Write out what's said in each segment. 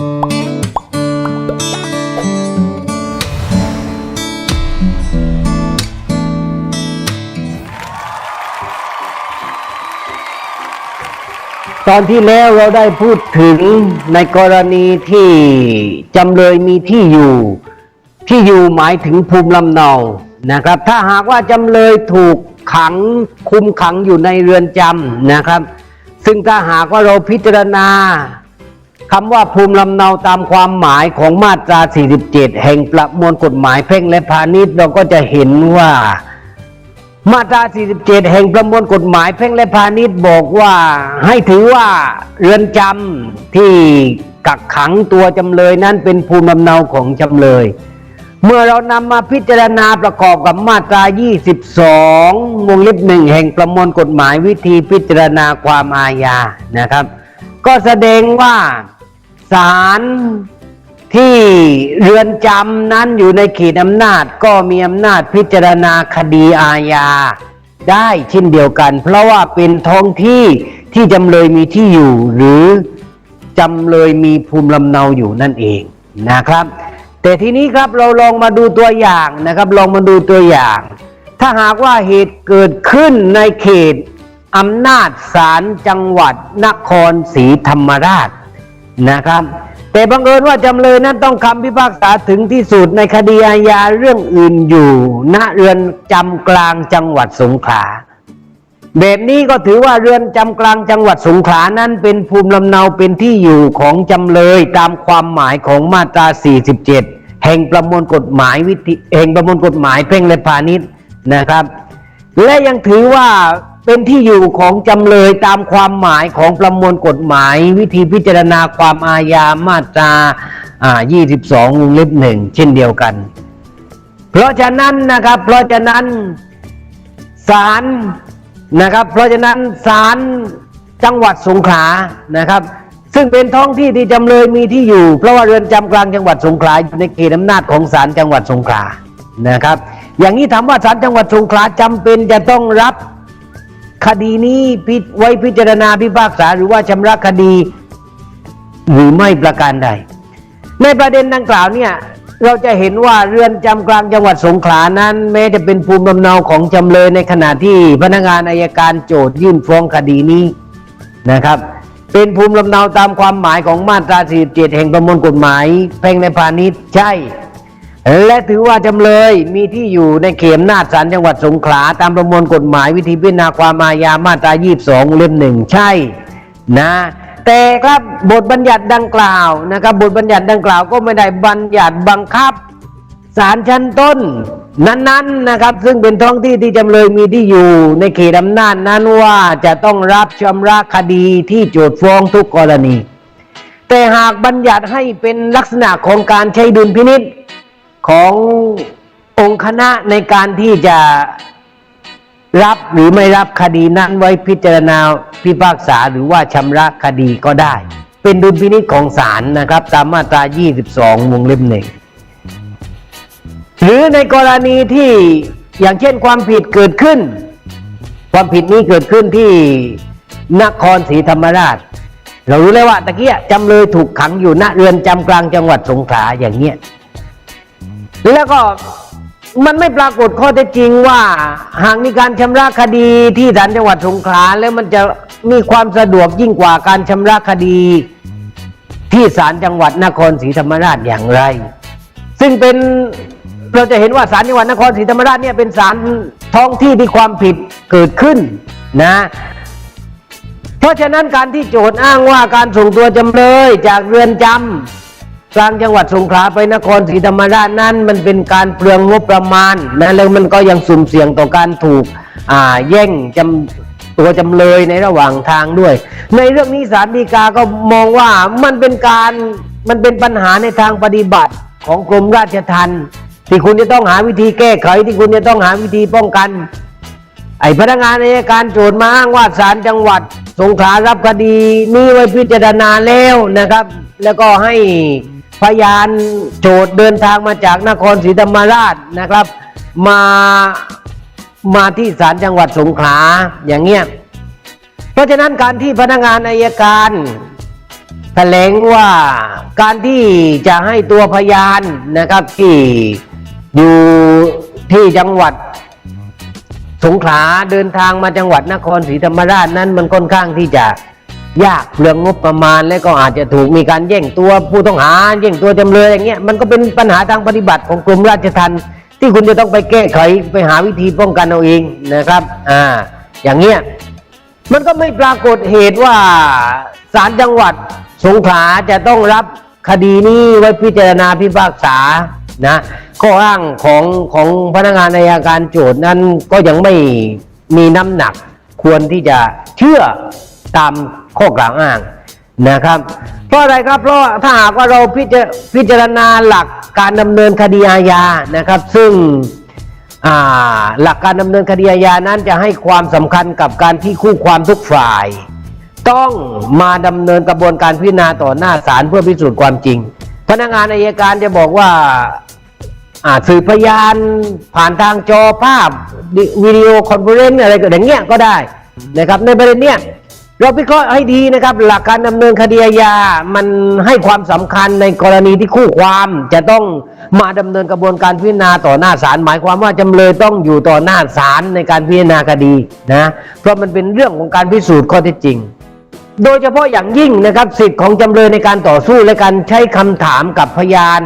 ตอนที่แล้วเราได้พูดถึงในกรณีที่จำเลยมีที่อยู่ ที่อยู่หมายถึงภูมิลำเนานะครับ ถ้าหากว่าจำเลยถูกขังคุมขังอยู่ในเรือนจำนะครับ ซึ่งถ้าหากว่าเราพิจารณา คำว่าภูมิลำเนาตามความหมายของมาตรา 47 แห่งประมวลกฎหมายแพ่งและพาณิชย์เราก็จะเห็นว่า มาตรา 47 แห่งประมวลกฎหมายแพ่งและพาณิชย์บอกว่าให้ถือว่าเรือนจำที่กักขังตัวจำเลยนั้นเป็นภูมิลำเนาของจำเลยเมื่อเรานำมาพิจารณาประกอบกับมาตรา 22 วงเล็บหนึ่งแห่งประมวลกฎหมายวิธีพิจารณาความอาญานะครับ ก็แสดงว่า ศาลที่เรือนจำนั้นอยู่ในเขตอำนาจก็มีอำนาจพิจารณาคดีอาญาได้เช่นเดียวกัน เพราะว่าเป็นท้องที่ที่จำเลยมีที่อยู่ หรือจำเลยมีภูมิลำเนาอยู่นั่นเองนะครับ แต่ทีนี้ครับเราลองมาดูตัวอย่างนะครับ ลองมาดูตัวอย่าง ถ้าหากว่าเหตุเกิดขึ้นในเขตอำนาจศาลจังหวัดนครศรีธรรมราช นะครับ แต่บังเอิญว่าจำเลยนั้นต้องคำพิพากษาถึงที่สุดในคดีอาญาเรื่องอื่นอยู่ณเรือนจำกลางจังหวัดสงขลาแบบนี้ก็ถือว่าเรือนจำกลางจังหวัดสงขลานั้นเป็นภูมิลำเนาเป็นที่อยู่ของจำเลยตามความหมายของมาตรา 47 แห่งประมวลกฎหมายวิธีแห่งประมวลกฎหมายเพ่งและพาณิชย์นะครับ และยังถือว่าเป็นที่อยู่ของจำเลยตามความหมายของประมวลกฎหมาย วิธีพิจารณาความอาญามาตรา22วงเล็บหนึ่งเช่นเดียวกัน เพราะฉะนั้นนะครับ เพราะฉะนั้นศาลนะครับ เพราะฉะนั้นศาลจังหวัดสงขลานะครับ ซึ่งเป็นท้องที่ที่จำเลยมีที่อยู่ เพราะว่าเรือนจำกลางจังหวัดสงขลาอยู่ในเขตอำนาจของศาลจังหวัดสงขลานะครับ อย่างนี้ถามว่าศาลจังหวัดสงขลาจำเป็นจะต้องรับ คดีนี้พิไว้พิจารณาพิพากษาหรือว่าชำระคดี หรือไม่ประการใด ในประเด็นดังกล่าวเนี่ยเราจะเห็นว่าเรือนจำกลางจังหวัดสงขลานั้น แม้จะเป็นภูมิลำเนาของจำเลยในขณะที่พนักงานอายการโจทยื่นฟ้องคดีนี้นะครับ เป็นภูมิลำเนาตามความหมายของมาตรา 47 แห่งประมวลกฎหมายแพ่งในพาณิชย์ใช่ และถือว่าจำเลยมีที่อยู่ในเขมนาศาลจังหวัดสงขลา ตามประมวลกฎหมายวิธีพิจารณาความอาญามาตรา 22 เล่มหนึ่งใช่นะ แต่ครับบทบัญญัติดังกล่าวนะครับ บทบัญญัติดังกล่าวก็ไม่ได้บัญญัติบังคับศาลชั้นต้นนั้นๆนะครับ ซึ่งเป็นท้องที่ที่จำเลยมีที่อยู่ในเขตอำนาจนั้นว่าจะต้องรับชำระคดีที่โจทฟ้องทุกกรณี แต่หากบัญญัติให้เป็นลักษณะของการใช้ดุลพินิษ ขององค์คณะในการที่จะรับหรือไม่รับคดีนั้นไว้พิจารณาพิพากษาหรือว่าชำระคดีก็ได้ เป็นดุลพินิษของศาลนะครับ ตามมาตรา 22วงเล็บหนึ่งหรือในกรณีที่อย่างเช่นความผิดเกิดขึ้น ความผิดนี้เกิดขึ้นที่นครศรีธรรมราช เรารู้เลยว่าตะเกียจำเลยถูกขังอยู่ณเรือนจำกลางจังหวัดสงขลาอย่างเงี้ย แล้วก็มันไม่ปรากฏข้อเท็จจริงว่า หากมีการชำระคดีที่ศาลจังหวัดสงขลาแล้วมันจะมีความสะดวกยิ่งกว่าการชำระคดีที่ศาลจังหวัดนครศรีธรรมราชอย่างไร ซึ่งเป็นเราจะเห็นว่าศาลจังหวัดนครศรีธรรมราชเนี่ยเป็นศาลท้องที่ที่ความผิดเกิดขึ้นนะ เพราะฉะนั้นการที่โจทย์อ้างว่าการส่งตัวจำเลยจากเรือนจำ กลางจังหวัดสงขลาไปนครศรีธรรมราชนั้นมันเป็นการเปลืองงบประมาณนะแล้วมันก็ยังสุ่มเสี่ยงต่อการถูกอ่าแย่งจำตัวจำเลยในระหว่างทางด้วย ในเรื่องนี้ศาลฎีกาก็มองว่ามันเป็นการมันเป็นปัญหาในทางปฏิบัติของกรมราชทัณฑ์ที่คุณจะต้องหาวิธีแก้ไขที่คุณจะต้องหาวิธีป้องกัน ไอ้พนักงานอัยการโจทย์มาอ้างว่าศาลจังหวัด สงขลารับคดีนี้ไว้พิจารณาแล้วนะครับ แล้วก็ให้ พยานโจทเดินทางมาจากนครศรีธรรมราชนะครับ มามาที่ศาลจังหวัดสงขลาอย่างเงี้ยเพราะฉะนั้นการที่พนักงานอายการแถลงว่าการที่จะให้ตัวพยานนะครับที่อยู่ที่จังหวัดสงขลาเดินทางมาจังหวัดนครศรีธรรมราชนั้นมันค่อนข้างที่จะ ยากเรื่องงบประมาณและก็อาจจะถูกมีการแย่งตัวผู้ต้องหาแย่งตัวจำเลยอย่างเงี้ยมันก็เป็นปัญหาทางปฏิบัติของกรมราชทัณฑ์ที่คุณจะต้องไปแก้ไขไปหาวิธีป้องกันเอาเองนะครับอ่าอย่างเงี้ยมันก็ไม่ปรากฏเหตุว่าศาลจังหวัดสงขลาจะต้องรับคดีนี้ไว้พิจารณาพิพากษานะข้ออ้างของของพนักงานอัยการโจทย์นั้นก็ยังไม่มีน้ำหนักควรที่จะเชื่อ ตามข้อกล่าวอ้างนะครับ เพราะอะไรครับเพราะถ้าหากว่าเราพิจารพิจารณาหลักการดำเนินคดีอาญานะครับ ซึ่งหลักการดำเนินคดีอาญานั้นจะให้ความสำคัญกับการที่คู่ความทุกฝ่าย ต้องมาดำเนินกระบวนการพิจารณาต่อหน้าศาลเพื่อพิสูจน์ความจริง พนักงานอายการจะบอกว่าอ่าสืบพยานผ่านทางจอภาพวิดีโอคอนเฟอเรนซ์อะไรก็อย่างเงี้ยก็ได้นะครับในประเด็นเนี้ย เราพิเคราะห์ให้ดีนะครับ หลักการดำเนินคดีอาญา มันให้ความสำคัญในกรณีที่คู่ความจะต้องมาดำเนินกระบวนการพิจารณาต่อหน้าศาลหมายความว่าจำเลยต้องอยู่ต่อหน้าศาลในการพิจารณาคดีนะเพราะมันเป็นเรื่องของการพิสูจน์ข้อเท็จจริง โดยเฉพาะอย่างยิ่งนะครับสิทธิ์ของจำเลยในการต่อสู้และการใช้คำถามกับพยาน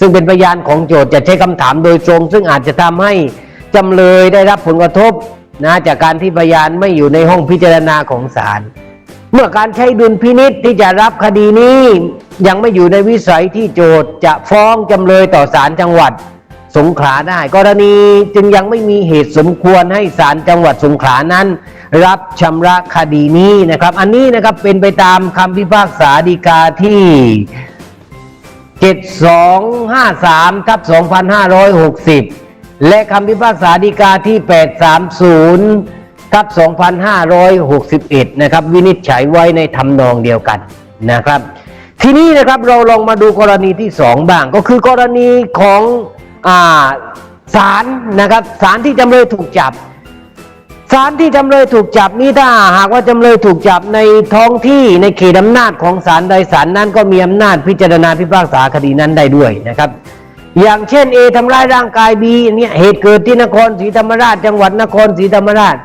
ซึ่งเป็นพยานของโจทย์จะใช้คำถามโดยตรง ซึ่งอาจจะทำให้จำเลยได้รับผลกระทบ นะจากการที่พยานไม่อยู่ในห้องพิจารณาของศาลเมื่อการใช้ดุลพินิษที่จะรับคดีนี้ ยังไม่อยู่ในวิสัยที่โจทย์จะฟ้องจำเลยต่อศาลจังหวัดสงขลาได้ กรณีจึงยังไม่มีเหตุสมควรให้ศาลจังหวัดสงขลานั้น รับชำระคดีนี้นะครับ อันนี้นะครับเป็นไปตามคำพิพากษาฎีกาที่7253ทับ2560 และคำพิพากษาฎีกาที่ 830ทับ2561 นะครับ วินิจฉัยไว้ในทำนองเดียวกันนะครับ ทีนี้นะครับเราลองมาดูกรณีที่สองบ้าง ก็คือกรณีของอาศาลนะครับศาลที่จำเลยถูกจับศาลที่จำเลยถูกจับนี้ถ้าหากว่าจำเลยถูกจับในท้องที่ในเขตอำนาจของศาลใดศาลนั้นก็มีอำนาจพิจารณาพิพากษาคดีนั้นได้ด้วยนะครับ อย่างเช่นเอทำร้ายร่างกายบีเนี่ยเหตุเกิดที่นครศรีธรรมราช จังหวัดนครศรีธรรมราช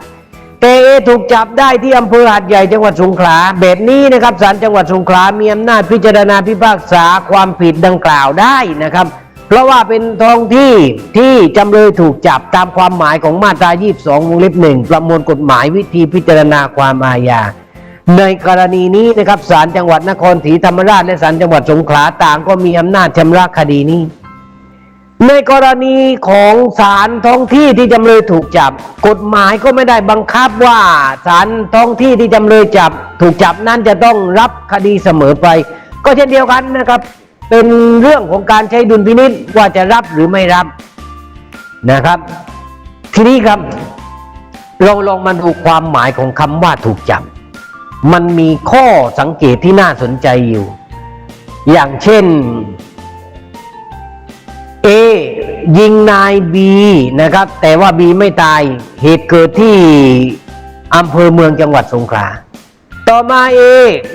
แต่เอถูกจับได้ที่อำเภอหาดใหญ่จังหวัดสงขลาแบบนี้นะครับศาลจังหวัดสงขลามีอำนาจพิจารณาพิพากษาความผิดดังกล่าวได้นะครับ เพราะว่าเป็นท้องที่ที่จำเลยถูกจับตามความหมายของมาตรา 22 วงเล็บหนึ่งประมวลกฎหมายวิธีพิจารณาความอาญาในกรณีนี้นะครับศาลจังหวัดนครศรีธรรมราชและศาลจังหวัดสงขลาต่างก็มีอำนาจชำระคดีนี้ ในกรณีของศาลท้องที่ที่จำเลยถูกจับ กฎหมายก็ไม่ได้บังคับว่าศาลท้องที่ที่จำเลยจับ ถูกจับนั้นจะต้องรับคดีเสมอไป ก็เช่นเดียวกันนะครับ เป็นเรื่องของการใช้ดุลพินิษว่าจะรับหรือไม่รับนะครับ ทีนี้ครับ เราลองมาดูความหมายของคำว่าถูกจับ มันมีข้อสังเกตที่น่าสนใจอยู่ อย่างเช่น เอยิงนายบีนะครับ แต่ว่าบีไม่ตาย เหตุเกิดที่อำเภอเมืองจังหวัดสงขลา ต่อมาเอ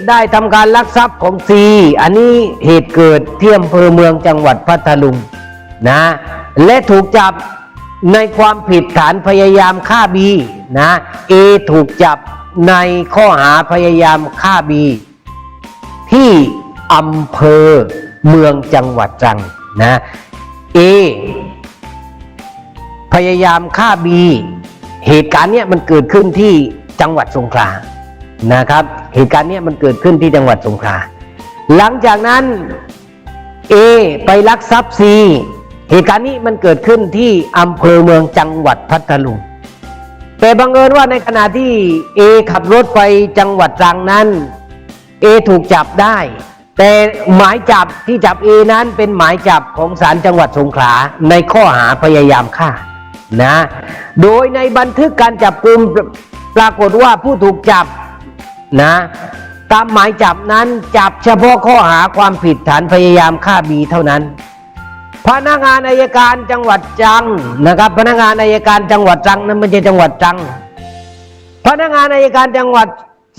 ได้ทำการลักทรัพย์ของซีอันนี้เหตุเกิดที่อำเภอเมืองจังหวัดพัทลุงนะ และถูกจับในความผิดฐานพยายามฆ่าบีนะเอถูกจับในข้อหาพยายามฆ่าบีที่อำเภอเมืองจังหวัดตรังนะ เอพยายามฆ่าบีเหตุการณ์เนี้ยมันเกิดขึ้นที่จังหวัดสงขลานะครับ เหตุการณ์เนี้ยมันเกิดขึ้นที่จังหวัดสงขลาหลังจากนั้นเอไปลักทรัพย์ซีเหตุการณ์นี้มันเกิดขึ้นที่อำเภอเมืองจังหวัดพัทลุงแต่บังเอิญว่าในขณะที่เอขับรถไปจังหวัดตรังนั้นเอถูกจับได้ แต่หมายจับที่จับเอนั้นเป็นหมายจับของศาลจังหวัดสงขลาในข้อหาพยายามฆ่านะ โดยในบันทึกการจับกลุ่มปรากฏว่าผู้ถูกจับนะตามหมายจับนั้นจับเฉพาะข้อหาความผิดฐานพยายามฆ่าบีเท่านั้น พนักงานอายการจังหวัดตรังนะครับ พนักงานอายการจังหวัดตรังนั้นไม่ใช่จังหวัดตรัง พนักงานอายการจังหวัด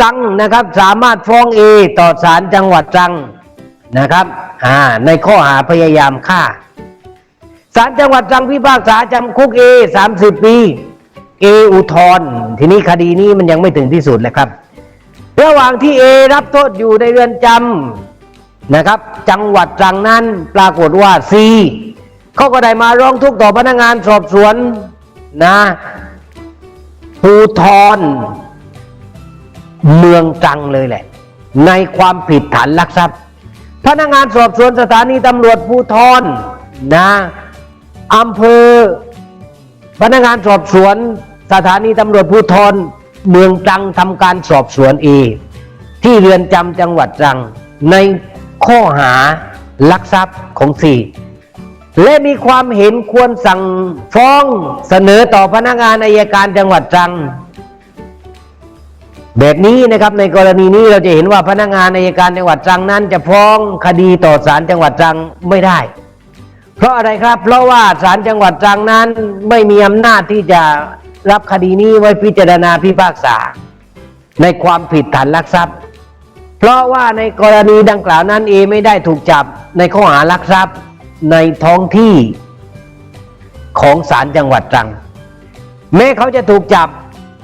ตรังนะครับ สามารถฟ้องเอต่อศาลจังหวัดตรังนะครับอ่าในข้อหาพยายามฆ่าศาลจังหวัดตรังพิพากษาจำคุกเอสามสิบปีเออุทธรทีนี้คดีนี้มันยังไม่ถึงที่สุดเลยครับ ระหว่างที่เอรับโทษอยู่ในเรือนจำนะครับ จังหวัดตรังนั้นปรากฏว่าซีเขาก็ได้มาร้องทุกข์ต่อพนักงานสอบสวนนะภูทร เมืองตรังเลยแหละ ในความผิดฐานลักทรัพย์ พนักงานสอบสวนสถานีตำรวจภูทรนะอำเภอ พนักงานสอบสวนสถานีตำรวจภูธรเมืองตรังทำการสอบสวนเองที่เรือนจำจังหวัดตรัง ในข้อหาลักทรัพย์ของสี่และมีความเห็นควรสั่งฟ้องเสนอต่อพนักงานอายการจังหวัดตรัง แบบนี้นะครับในกรณีนี้เราจะเห็นว่าพนักงานอายการจังหวัดตรังนั้น จะฟ้องคดีต่อศาลจังหวัดตรังไม่ได้ เพราะอะไรครับ เพราะว่าศาลจังหวัดตรังนั้นไม่มีอำนาจที่จะรับคดีนี้ไว้พิจารณาพิพากษา ในความผิดฐานลักทรัพย์ เพราะว่าในกรณีดังกล่าวนั้นเอไม่ได้ถูกจับในข้อหาลักทรัพย์ในท้องที่ของศาลจังหวัดตรัง แม้เขาจะถูกจับ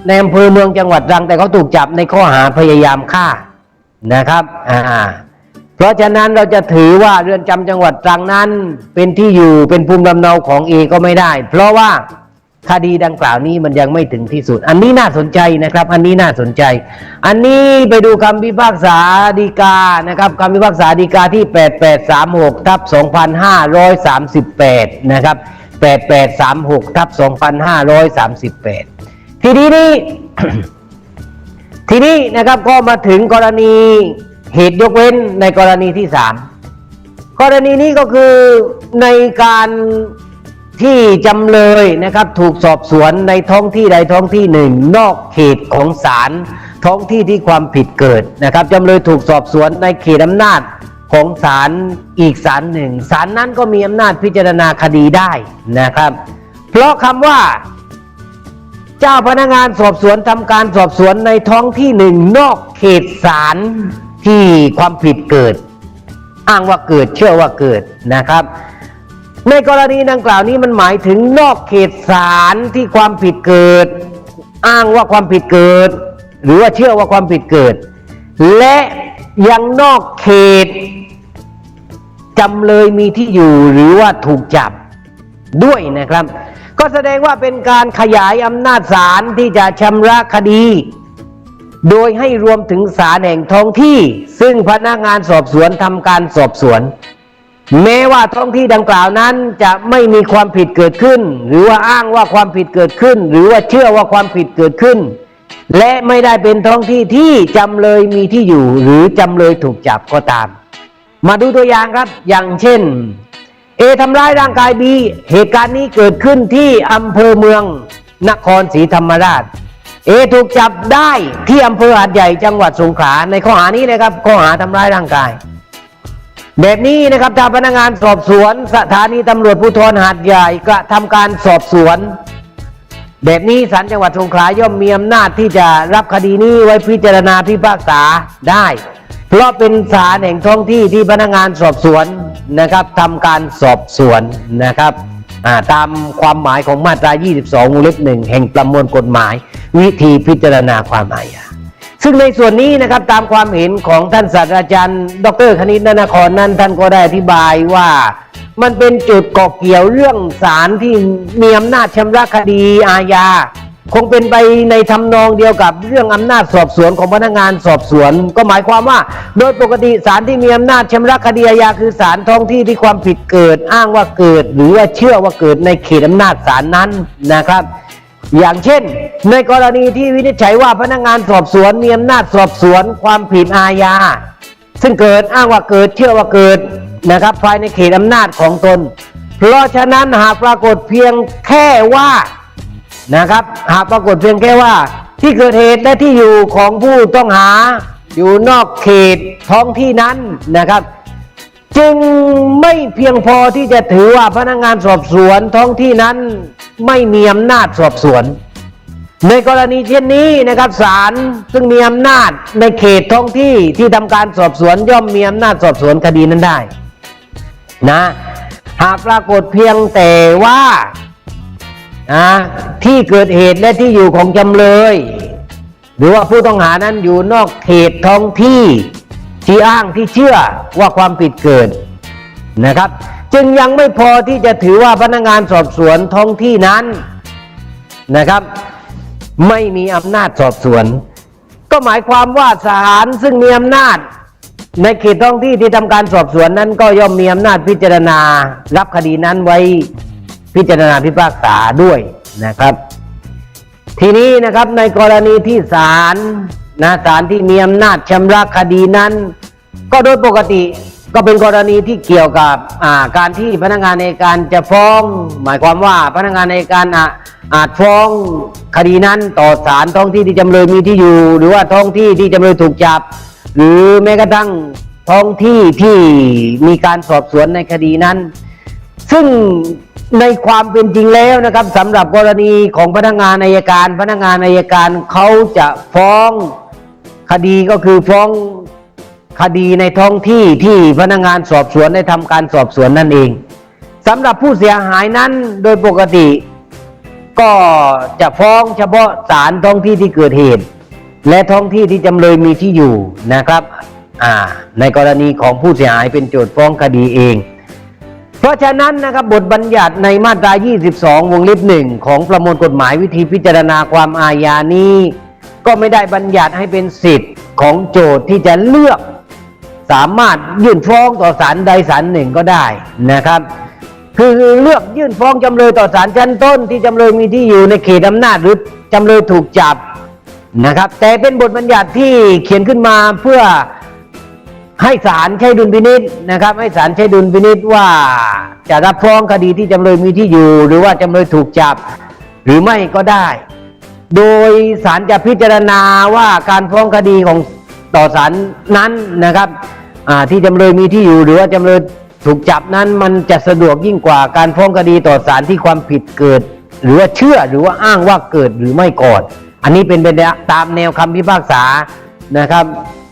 ในอำเภอเมืองจังหวัดตรังแต่เขาถูกจับในข้อหาพยายามฆ่านะครับอ่าเพราะฉะนั้นเราจะถือว่าเรือนจำจังหวัดตรังนั้นเป็นที่อยู่เป็นภูมิลำเนาของเอก็ไม่ได้ เพราะว่าคดีดังกล่าวนี้มันยังไม่ถึงที่สุด อันนี้น่าสนใจนะครับ อันนี้น่าสนใจ อันนี้ไปดูคำพิพากษาฎีกานะครับคำพิพากษาฎีกาที่ 8836ทับ2538 นะครับ 8836ทับ2538 ทีนี้นี่ทีนี้นะครับก็มาถึงกรณีเหตุยกเว้นในกรณีที่สามกรณีนี้ก็คือในการที่จำเลยนะครับถูกสอบสวนในท้องที่ใดท้องที่หนึ่ง นอกเขตของศาลท้องที่ที่ความผิดเกิดนะครับจำเลยถูกสอบสวนในเขตอำนาจของศาลอีกศาลหนึ่งศาลนั้นก็มีอำนาจพิจารณาคดีได้นะครับ เพราะคำว่า เจ้าพนักงานสอบสวนทำการสอบสวนในท้องที่หนึ่งนอกเขตศาลที่ความผิดเกิด อ้างว่าเกิดเชื่อว่าเกิดนะครับ ในกรณีดังกล่าวนี้มันหมายถึงนอกเขตศาลที่ความผิดเกิด อ้างว่าความผิดเกิด หรือว่าเชื่อว่าความผิดเกิด และยังนอกเขตจำเลยมีที่อยู่หรือว่าถูกจับด้วยนะครับ ก็แสดงว่าเป็นการขยายอำนาจศาลที่จะชำระคดี โดยให้รวมถึงศาลแห่งท้องที่ ซึ่งพนักงานสอบสวนทำการสอบสวน แม้ว่าท้องที่ดังกล่าวนั้นจะไม่มีความผิดเกิดขึ้น หรือว่าอ้างว่าความผิดเกิดขึ้น หรือว่าเชื่อว่าความผิดเกิดขึ้น และไม่ได้เป็นท้องที่ที่จำเลยมีที่อยู่ หรือจำเลยถูกจับก็ตาม มาดูตัวอย่างครับอย่างเช่น เอทำร้ายร่างกายบีเหตุการณ์นี้เกิดขึ้นที่อำเภอเมืองนครศรีธรรมราช เอถูกจับได้ที่อำเภอหาดใหญ่จังหวัดสงขลาในข้อหานี้เลยครับข้อหาทำร้ายร่างกาย แบบนี้นะครับทางพนักงานสอบสวน สถานีตำรวจภูธรหาดใหญ่กระทำการสอบสวน แบบนี้ศาลจังหวัดสงขลาย่อมมีอำนาจที่จะรับคดีนี้ไว้พิจารณาพิพากษาได้ เพราะเป็นศาลแห่งท้องที่ที่พนักงานสอบสวนนะครับทำการสอบสวนนะครับตามความหมายของมาตรา 22วงเล็บหนึ่งแห่งประมวลกฎหมาย วิธีพิจารณาความอาญาซึ่งในส่วนนี้นะครับตามความเห็นของท่านศาสตราจารย์ ดรคณิตนนครนั้นท่านก็ได้อธิบายว่ามันเป็นจุดเกาะเกี่ยวเรื่องศาลที่มีอำนาจชำระคดีอาญา คงเป็นไปในทำนองเดียวกับเรื่องอำนาจสอบสวนของพนักงานสอบสวน ก็หมายความว่า โดยปกติศาลที่มีอำนาจชำระคดีอาญาคือศาลท้องที่ที่ความผิดเกิด อ้างว่าเกิด หรือว่าเชื่อว่าเกิดในเขตอำนาจศาลนั้นนะครับ อย่างเช่น ในกรณีที่วินิจฉัยว่าพนักงานสอบสวนมีอำนาจสอบสวนความผิดอาญาซึ่งเกิดอ้างว่าเกิดเชื่อว่าเกิดนะครับภายในเขตอำนาจของตน เพราะฉะนั้นหากปรากฏเพียงแค่ว่า นะครับ หากปรากฏเพียงแค่ว่า ที่เกิดเหตุและที่อยู่ของผู้ต้องหา อยู่นอกเขตท้องที่นั้นนะครับ จึงไม่เพียงพอที่จะถือว่าพนักงานสอบสวนท้องที่นั้นไม่มีอำนาจสอบสวน ในกรณีเช่นนี้นะครับศาลซึ่งมีอำนาจในเขตท้องที่ที่ทำการสอบสวนย่อมมีอำนาจสอบสวนคดีนั้นได้นะหากปรากฏเพียงแต่ว่า นะที่เกิดเหตุและที่อยู่ของจำเลย หรือว่าผู้ต้องหานั้นอยู่นอกเขตท้องที่ที่อ้างที่เชื่อว่าความผิดเกิดนะครับ จึงยังไม่พอที่จะถือว่าพนักงานสอบสวนท้องที่นั้นนะครับ ไม่มีอำนาจสอบสวน ก็หมายความว่าศาลซึ่งมีอำนาจ ในเขตท้องที่ที่ทำการสอบสวนนั้น ก็ย่อมมีอำนาจพิจารณา รับคดีนั้นไว้ พิจารณาพิพากษาด้วยนะครับ ทีนี้นะครับในกรณีที่ศาลนะศาลที่มีอำนาจชำระคดีนั้น ก็โดยปกติก็เป็นกรณีที่เกี่ยวกับาการที่พนักงานในการจะฟ้อง หมายความว่าพนักงานในการอะอาจฟ้องคดีนั้นต่อศาลท้องที่ที่จำเลยมีที่อยู่ หรือว่าท้องที่ที่จำเลยถูกจับ หรือแม้กระทั่งท้องที่ที่มีการสอบสวนในคดีนั้น ซึ่ง ในความเป็นจริงแล้วนะครับสำหรับกรณีของพนักงานอายการ พนักงานอายการเขาจะฟ้องคดีก็คือฟ้องคดีในท้องที่ที่พนักงานสอบสวนได้ทำการสอบสวนนั่นเองสำหรับผู้เสียหายนั้นโดยปกติ ก็จะฟ้องเฉพาะศาลท้องที่ที่เกิดเหตุ และท้องที่ที่จำเลยมีที่อยู่นะครับในกรณีของผู้เสียหายเป็นโจทย์ฟ้องคดีเอง ราะฉะนั้นนะครับบทบัญญัติในมาตรา 22 วงเล็บหนึ่งของประมวลกฎหมายวิธีพิจารณาความอาญานี้ ก็ไม่ได้บัญญัติให้เป็นสิทธิ์ของโจทย์ที่จะเลือก สามารถยื่นฟ้องต่อศาลใดศาลหนึ่งก็ได้นะครับ คือเลือกยื่นฟ้องจำเลยต่อศาลชั้นต้น ที่จำเลยมีที่อยู่ในเขตอำนาจหรือจำเลยถูกจับนะครับ แต่เป็นบทบัญญัติที่เขียนขึ้นมาเพื่อ ให้ศาลใช้ดุลพินิษนะครับ ให้ศาลใช้ดุลพินิษว่าจะรับฟ้องคดีที่จำเลยมีที่อยู่ หรือว่าจำเลยถูกจับหรือไม่ก็ได้ โดยศาลจะพิจารณาว่าการฟ้องคดีของต่อศาลนั้นนะครับที่จำเลยมีที่อยู่ หรือว่าจำเลยถูกจับนั้นมันจะสะดวกยิ่งกว่าการฟ้องคดีต่อศาลที่ความผิดเกิด หรือว่าเชื่อหรือว่าอ้างว่าเกิดหรือไม่ก่อน อันนี้เป็นไปตามแนวคำพิพากษานะครับ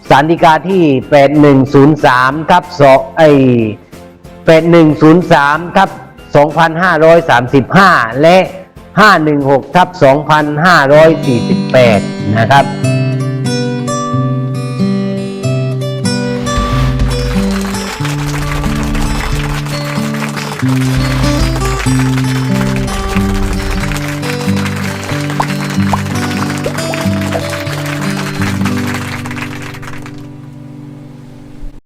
ศาลฎีกาที่ 8103ทับ2ไอ8103ทับ2535 และ 516ทับ2548 นะครับ Thank